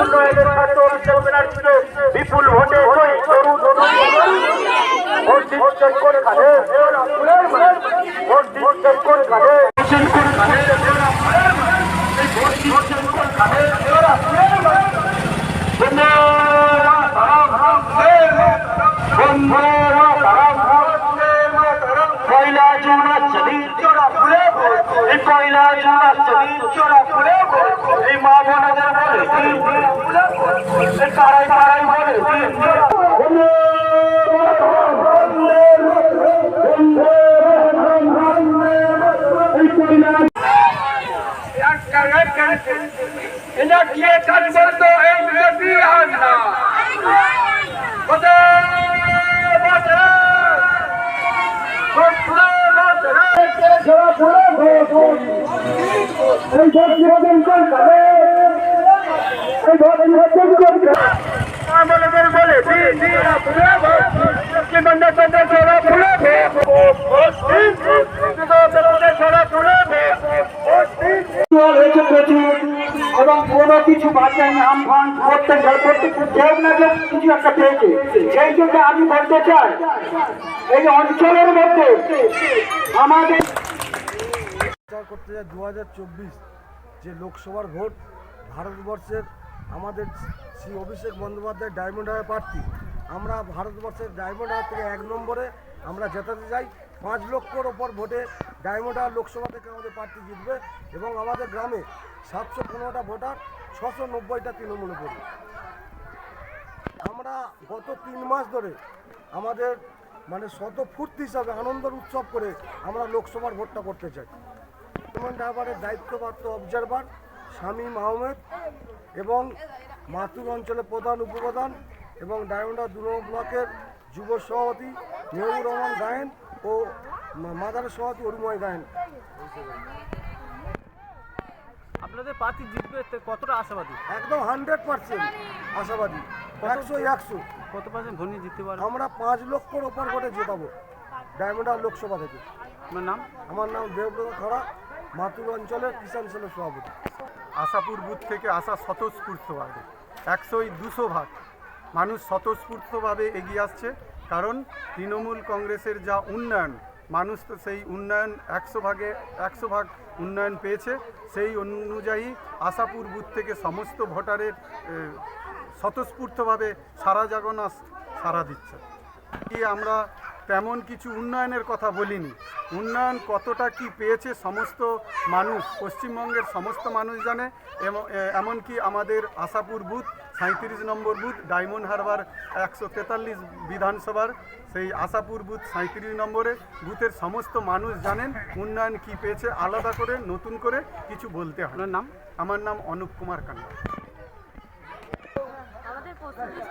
উন্নয়নের ছাত্র অভিষেক ব্যানার্জিকে বিপুল ভোটে জয়ী করুন। ভোট দিচ্ছেন কোনখানে ভোট দিচ্ছেন কোনখানে ভোট এই পয়লা জুনা চলি এই মা বোনদের বলে পাড়ায় পাড়ায় বলে এই পয়লা ইনাকে কাজবার তো এই বিজেপি আর না বন্দে মাতরম বন্দে মাতরম আমাদের বলে কি বন্ধে বন্ধে ছোড়া ফুলে এবং কোনো কিছু নাম ফান করতে প্রত্যেক কেউ না কেউ কিছু একটা পেয়েছে। সেই জন্য আমি বলতে চাই, এই অঞ্চলের মধ্যে আমাদের করতে যায় দু যে লোকসভার ভোট, ভারতবর্ষের আমাদের শ্রী অভিষেক বন্দ্যোপাধ্যায় ডায়মন্ড হাওয়ার প্রার্থী। আমরা ভারতবর্ষের ডায়মন্ড থেকে এক নম্বরে আমরা জেতাতে যাই পাঁচ লক্ষর ওপর ভোটে ডায়মন্ড লোকসভা থেকে আমাদের প্রার্থী জিতবে এবং আমাদের গ্রামে সাতশো পনেরোটা ভোটার, ছশো নব্বইটা তৃণমূলে ভোট। আমরা গত তিন মাস ধরে আমাদের মানে শত ফুর্তি হিসাবে আনন্দের উৎসব করে আমরা লোকসভার ভোটটা করতে চাই। ডায়মন্ড হারবারের দায়িত্বপ্রাপ্ত অবজারভার শামীম আহমেদ এবং মাতুর অঞ্চলের প্রধান উপপ্রধান এবং ডায়মন্ড হারবার দু নম্বর ব্লকের যুব সভাপতি মেহুর রহমান গায়েন ও মা- মাদারের সভাপতি অরুময় গায়েন। আপনাদের প্রার্থী জিতবে কতটা আশাবাদী? একদম হান্ড্রেড পার্সেন্ট আশাবাদী। একশো একশো। কত পার্সেন্ট নিয়ে জিততে পারবে? আমরা পাঁচ লক্ষর ওপর ভোটে জেতাবো ডায়মন্ড হারবার লোকসভা থেকে। আপনার নাম? আমার নাম দেবব্রত খড়া মাতুর অঞ্চলের কিষাণ সেলের সভাপতি। আশাপুর বুথ থেকে আসা স্বতঃস্ফূর্তভাবে একশোই দুশো ভাগ। মানুষ স্বতঃস্ফূর্তভাবে এগিয়ে আসছে, কারণ তৃণমূল কংগ্রেসের যা উন্নয়ন, মানুষ তো সেই উন্নয়ন একশো ভাগে, একশো ভাগ উন্নয়ন পেয়েছে। সেই অনুযায়ী আশাপুর বুথ থেকে সমস্ত ভোটারের স্বতঃস্ফূর্তভাবে সারা জাগনা সারা দিচ্ছে। কি আমরা তেমন কিছু উন্নয়নের কথা বলিনি। উন্নয়ন কতটা কি পেয়েছে সমস্ত মানুষ, পশ্চিমবঙ্গের সমস্ত মানুষ জানে এমনকি আমাদের আশাপুর বুথ সাঁত্রিশ নম্বর বুথ ডায়মন্ড হারবার একশো তেতাল্লিশ বিধানসভার সেই আশাপুর বুথ সাঁত্রিশ নম্বরে। বুথের সমস্ত মানুষ জানেন উন্নয়ন কি পেয়েছে আলাদা করে নতুন করে কিছু বলতে হয়। আপনার নাম? আমার নাম অনুপ কুমার আমাদের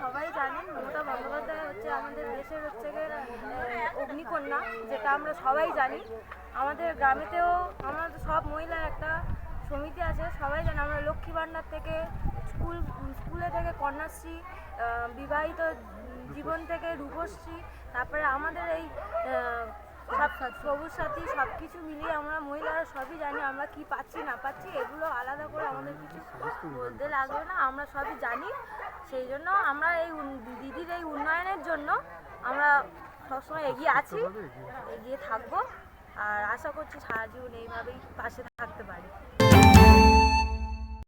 সবাই জানেন মমতা বন্দ্যোপাধ্যায় হচ্ছে আমাদের দেশের হচ্ছে গিয়ে, অগ্নিকন্যা যেটা আমরা সবাই জানি। আমাদের গ্রামেতেও আমাদের সব মহিলার একটা সমিতি আছে সবাই জানে আমরা লক্ষ্মী ভাণ্ডার থেকে স্কুল, স্কুলে থেকে কন্যাশ্রী বিবাহিত জীবন থেকে রূপশ্রী, তারপরে আমাদের এই সব সবুজ সাথী সব কিছু মিলিয়ে আমরা মহিলারা সবই জানি আমরা কি পাচ্ছি, না পাচ্ছি, এগুলো আলাদা করে আমাদের কিছু বলতে লাগবে না, আমরা সবই জানি। সেই জন্য আমরা এই দিদির এই উন্নয়নের জন্য আমরা সবসময় এগিয়ে আছি, এগিয়ে থাকব। আর আশা করছি সারা জীবন এইভাবেই পাশে থাকতে পারি।